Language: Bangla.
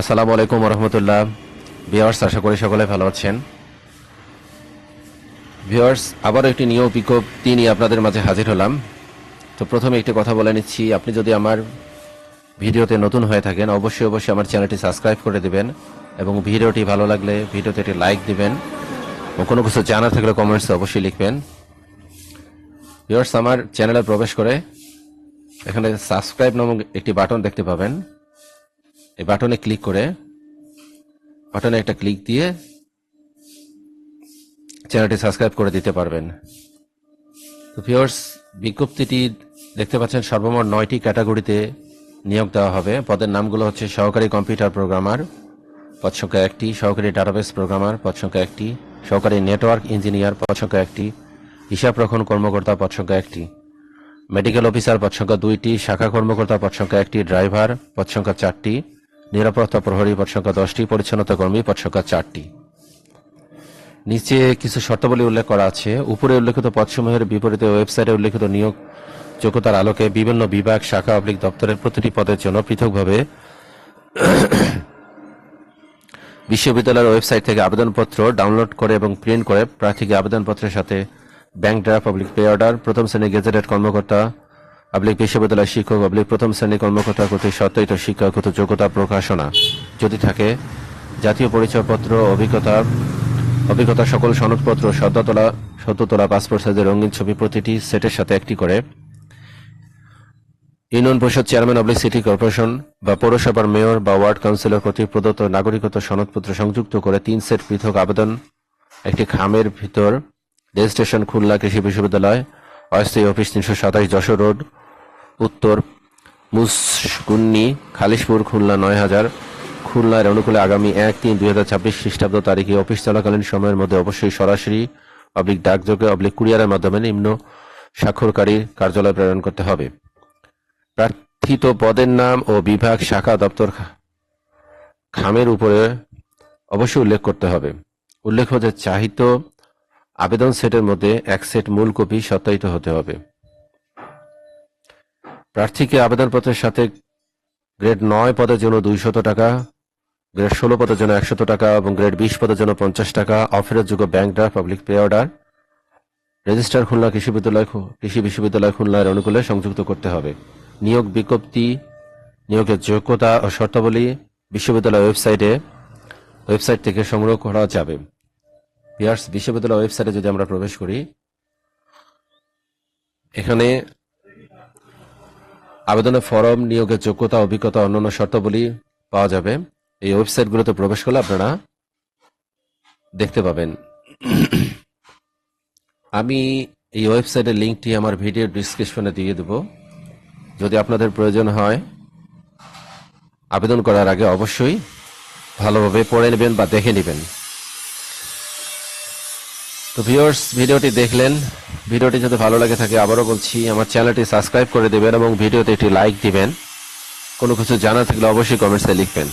আসসালামু আলাইকুম রহমতুল্লাহ ভিওয়ার্স আশা করি সকলে ভালো আছেন। ভিওয়ার্স আবারও একটি নিয়োগ বিজ্ঞপ্তি নিয়ে আপনাদের মাঝে হাজির হলাম। তো প্রথমে একটি কথা বলে নিচ্ছি, আপনি যদি আমার ভিডিওতে নতুন হয়ে থাকেন, অবশ্যই অবশ্যই আমার চ্যানেলটি সাবস্ক্রাইব করে দিবেন এবং ভিডিওটি ভালো লাগলে ভিডিওতে একটি লাইক দিবেন এবং কোনো কিছু জানা থাকলে কমেন্টসে অবশ্যই লিখবেন। ভিওয়ার্স আমার চ্যানেলে প্রবেশ করে এখানে সাবস্ক্রাইব নামক একটি বাটন দেখতে পাবেন। এই বাটনে ক্লিক করে বাটনে একটা ক্লিক দিয়ে চ্যানেলটি সাবস্ক্রাইব করে দিতে পারবেন। তো ভিউয়ার্স বিজ্ঞপ্তিটি দেখতে পাচ্ছেন সর্বমোট নয়টি ক্যাটাগরিতে নিয়োগ দেওয়া হবে। পদের নামগুলো হচ্ছে সহকারী কম্পিউটার প্রোগ্রামার পদ সংখ্যা একটি, সহকারী ডাটাবেস প্রোগ্রামার পদ সংখ্যা একটি, সহকারী নেটওয়ার্ক ইঞ্জিনিয়ার পদ সংখ্যা একটি, হিসাব রক্ষণ কর্মকর্তা, পদ সংখ্যা একটি মেডিকেল অফিসার পদ সংখ্যা দুইটি, শাখা কর্মকর্তা, পদ সংখ্যা একটি ড্রাইভার পদ সংখ্যা চারটি। নিরাপত্তা প্রহরী পদ সংখ্যা দশটি, পরিচ্ছন্নতা কর্মী পদ সংখ্যা চারটি। নিচে কিছু শর্তাবলী উল্লেখ করা আছে। উপরে উল্লেখিত পদসমূহের বিপরীতে ওয়েবসাইটে উল্লেখিত নিয়োগ যোগ্যতার আলোকে বিভিন্ন বিভাগ, শাখা অবলিক দপ্তরের প্রতিটি পদের জন্য পৃথকভাবে বিশ্ববিদ্যালয়ের ওয়েবসাইট থেকে আবেদনপত্র ডাউনলোড করে এবং প্রিন্ট করে প্রার্থীকে আবেদনপত্রের সাথে bank draft, public pay order, প্রথম শ্রেণি গেজেটেড কর্মকর্তা পাবলিক বিশ্ববিদ্যালয় শিক্ষক পাবলিক প্রথম শ্রেণি কর্মকর্তা কর্তৃক সত্যায়িত শিক্ষাগত যোগ্যতা প্রকাশনা। যদি থাকে, জাতীয় পরিচয়পত্র, অভিজ্ঞতা অভিজ্ঞতা সকল সনদপত্র সদ্য তোলা সদ্য তোলা পাসপোর্ট সাইজের রঙিন ছবি প্রতিটি সেটের সাথে একটি করে। ইউনিয়ন পরিষদ চেয়ারম্যান অবলিক সিটি কর্পোরেশন বা পৌরসভার মেয়র বা ওয়ার্ড কাউন্সিলর কর্তৃক প্রদত্ত নাগরিকত্ব সনদপত্র সংযুক্ত করে তিন সেট পৃথক আবেদন, একটি খামের ভিতর, রেজিস্ট্রেশন খুলনা কৃষি বিশ্ববিদ্যালয়, অস্থায়ী অফিস তিনশো সাতাশ যশোর রোড উত্তর, মুসগুন্নি, খালিশপুর, খুলনা নয় হাজার। খুলনার অনুকূলে আগামী এক তিন দুই হাজার ছাব্বিশ খ্রিস্টাব্দ তারিখে অফিস চলাকালীন সময়ের মধ্যে অবশ্যই সরাসরি অবলিক ডাকযোগে অবলিক কুরিয়ারের মাধ্যমে নিম্ন স্বাক্ষরকারী কার্যালয় প্রেরণ করতে হবে। প্রার্থিত পদের নাম ও বিভাগ শাখা দপ্তর খামের উপরে অবশ্যই উল্লেখ করতে হবে। উল্লেখ যে চাহিত আবেদন সেটের মধ্যে এক সেট মূল কপি সত্যায়িত হতে হবে। প্রার্থীকে আবেদনপত্রের সাথে গ্রেড নয় পদের জন্য দুইশত টাকা, গ্রেড ষোলো পদের জন্য একশত টাকা এবং গ্রেড বিশ পদের জন্য পঞ্চাশ টাকা অফেরতযোগ্য bank draft public pay order. Registrar Khulna কৃষি বিদ্যালয় কৃষি বিশ্ববিদ্যালয় খুলনার অনুকূলে সংযুক্ত করতে হবে। নিয়োগ বিজ্ঞপ্তি, নিয়োগের যোগ্যতা ও শর্তাবলী বিশ্ববিদ্যালয় ওয়েবসাইটে, ওয়েবসাইট থেকে সংগ্রহ করা যাবে। বিশ্ববিদ্যালয় ওয়েবসাইটে যদি আমরা প্রবেশ করি, এখানে আবেদনের ফরম, নিয়োগের যোগ্যতা, অভিজ্ঞতা, অন্যান্য শর্তাবলী পাওয়া যাবে। এই ওয়েবসাইটগুলোতে প্রবেশ করলে আপনারা দেখতে পাবেন। আমি এই ওয়েবসাইটের লিঙ্কটি আমার ভিডিও ডিসক্রিপশনে দিয়ে দেব। যদি আপনাদের প্রয়োজন হয়, আবেদন করার আগে অবশ্যই ভালোভাবে পড়ে নেবেন বা দেখে নেবেন। তো ভিউয়ার্স ভিডিওটি দেখলেন ভিডিওটি যদি ভালো লাগে থাকে, আবারও বলছি, আমার চ্যানেলটি সাবস্ক্রাইব করে দেবেন এবং ভিডিওতে একটি লাইক দিবেন। কোনো কিছু জানা থাকলে অবশ্যই কমেন্টসে লিখবেন।